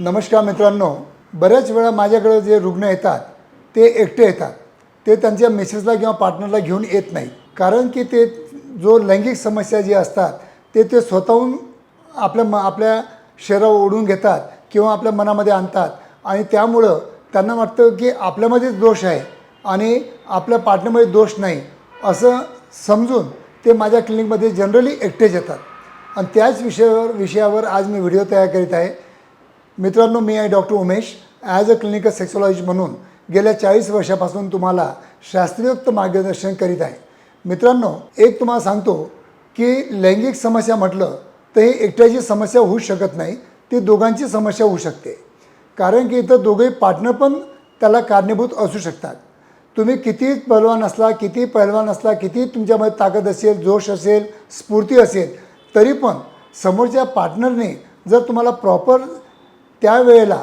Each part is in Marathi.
नमस्कार मित्रांनो बऱ्याच वेळा माझ्याकडे जे रुग्ण येतात ते एकटे येतात. ते त्यांच्या मिसेसला किंवा पार्टनरला घेऊन येत नाही कारण की ते जो लैंगिक समस्या जी असतात ते ते स्वतःहून आपल्या म आपल्या शरीरावर ओढून घेतात किंवा आपल्या मनामध्ये आणतात. आणि त्यामुळं त्यांना वाटतं की आपल्यामध्येच दोष आहे आणि आपल्या पार्टनरमध्ये दोष नाही असं समजून ते माझ्या क्लिनिकमध्ये जनरली एकटेच येतात. आणि त्याच विषयावर विषयावर आज मी व्हिडिओ तयार करीत आहे. मित्रांनो मी आहे doctor Umesh. As a clinical sexologist म्हणून गेल्या चाळीस वर्षापासून तुम्हाला शास्त्रीयोक्त मार्गदर्शन करीत आहे. मित्रांनो एक तुम्हाला सांगतो की लैंगिक समस्या म्हटलं तर ही एकट्याची समस्या होऊ शकत नाही ती दोघांची समस्या होऊ शकते. कारण की इथं दोघेही पार्टनर पण त्याला कारणीभूत असू शकतात. तुम्ही किती पहलवान असला किती पहलवान असला किती तुमच्यामध्ये ताकद असेल जोश असेल स्फूर्ती असेल तरी पण समोरच्या पार्टनरने जर तुम्हाला प्रॉपर त्यावेळेला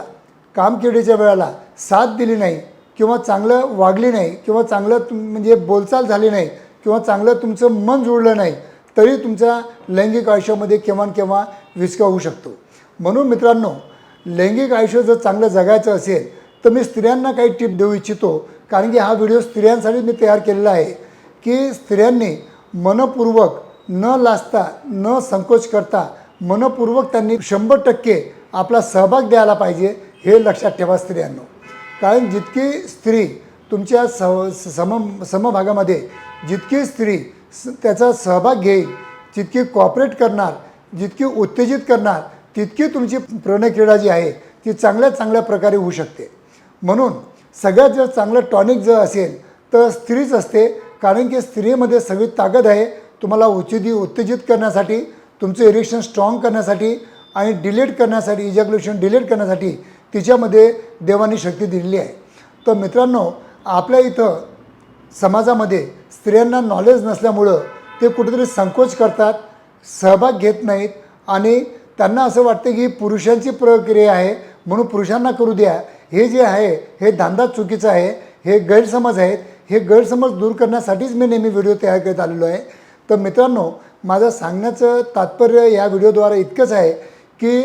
कामकिडीच्या वेळेला साथ दिली नाही किंवा चांगलं वागली नाही किंवा चांगलं तुम म्हणजे बोलचाल झाली नाही किंवा चांगलं तुमचं मन जुळलं नाही तरी तुमच्या लैंगिक आयुष्यामध्ये केव्हा केव्हा विचका होऊ शकतो. म्हणून मित्रांनो लैंगिक आयुष्य जर चांगलं जगायचं असेल तर मी स्त्रियांना काही टिप देऊ इच्छितो. कारण की हा व्हिडिओ स्त्रियांसाठी मी तयार केलेला आहे की स्त्रियांनी मनपूर्वक न लाजता न संकोच करता मनपूर्वक त्यांनी शंभर टक्के आपला सहभाग द्यायला पाहिजे हे लक्षात ठेवा स्त्रियांनो. कारण जितकी स्त्री तुमच्या सह सम समभागामध्ये जितकी स्त्री स त्याचा सहभाग घेईल जितकी कॉपरेट करणार जितकी उत्तेजित करणार तितकी तुमची प्रणयक्रीडा जी आहे ती चांगल्या चांगल्या प्रकारे होऊ शकते. म्हणून सगळ्यात जर चांगलं टॉनिक जर असेल तर स्त्रीच असते. कारण की स्त्रीमध्ये सगळी ताकद आहे. तुम्हाला उचिती उत्तेजित करण्यासाठी तुमचं इरेक्शन स्ट्रॉंग करण्यासाठी आणि डिलीट करण्यासाठी इजॅक्युलेशन डिलीट करण्यासाठी तिच्यामध्ये देवानी शक्ती दिलेली आहे. तर मित्रांनो आपल्या इथं समाजामध्ये स्त्रियांना नॉलेज नसल्यामुळं ते कुठेतरी संकोच करतात सहभाग घेत नाहीत आणि त्यांना असं वाटतं की पुरुषांची प्रक्रिया आहे म्हणून पुरुषांना करू द्या. हे जे आहे हे धांदा चुकीचं आहे हे गैरसमज आहेत हे गैरसमज दूर करण्यासाठीच मी नेहमी व्हिडिओ तयार करत आलेलो आहे. तर मित्रांनो माझं सांगण्याचं तात्पर्य या व्हिडिओद्वारे इतकंच आहे की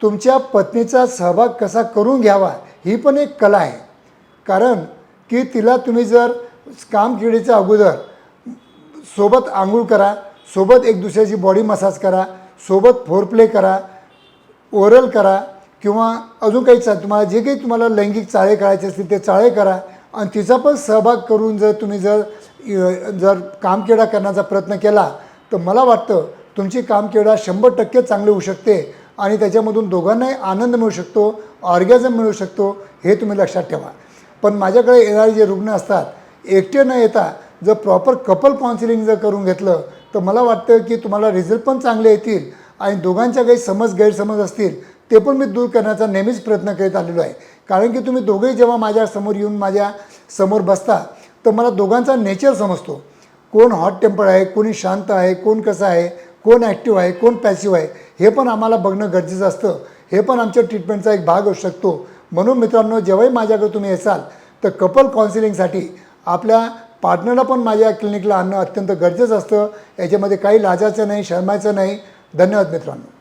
तुमच्या पत्नीचा सहभाग कसा करून घ्यावा ही पण एक कला आहे. कारण की तिला तुम्ही जर काम कामकिडीच्या अगोदर सोबत आंघोळ करा सोबत एक दुसऱ्याची बॉडी मसाज करा सोबत फोरप्ले करा ओरल करा किंवा अजून काही चा तुम्हाला जे काही तुम्हाला लैंगिक चाळे करायचे असतील ते चाळे करा आणि तिचा पण सहभाग करून जर तुम्ही जर जर कामकिडा करण्याचा प्रयत्न केला तर मला वाटतं तुमची कामकिडा शंभर टक्के चांगली होऊ शकते आणि त्याच्यामधून दोघांनाही आनंद मिळू शकतो ऑर्गॅझम मिळू शकतो हे तुम्ही लक्षात ठेवा. पण माझ्याकडे येणारे जे रुग्ण असतात एकटे न येता जर प्रॉपर कपल काउन्सिलिंग जर करून घेतलं तर मला वाटतं की तुम्हाला रिझल्ट पण चांगले येतील आणि दोघांच्या काही समज गैरसमज असतील ते पण मी दूर करण्याचा नेहमीच प्रयत्न करीत आलेलो आहे. कारण की तुम्ही दोघेही जेव्हा माझ्यासमोर येऊन माझ्यासमोर बसता तर मला दोघांचा नेचर समजतो. कोण हॉट टेम्पर आहे कोणी शांत आहे कोण कसं आहे कोण ॲक्टिव्ह आहे कोण पॅसिव्ह आहे हे पण आम्हाला बघणं गरजेचं असतं. हे पण आमच्या ट्रीटमेंटचा एक भाग असू शकतो. म्हणून मित्रांनो जेव्हाही माझ्याकडे तुम्ही असाल तर कपल काउन्सिलिंगसाठी आपल्या पार्टनरला पण माझ्या क्लिनिकला आणणं अत्यंत गरजेचं असतं. याच्यामध्ये काही लाजायचं नाही शर्माचं नाही. धन्यवाद मित्रांनो.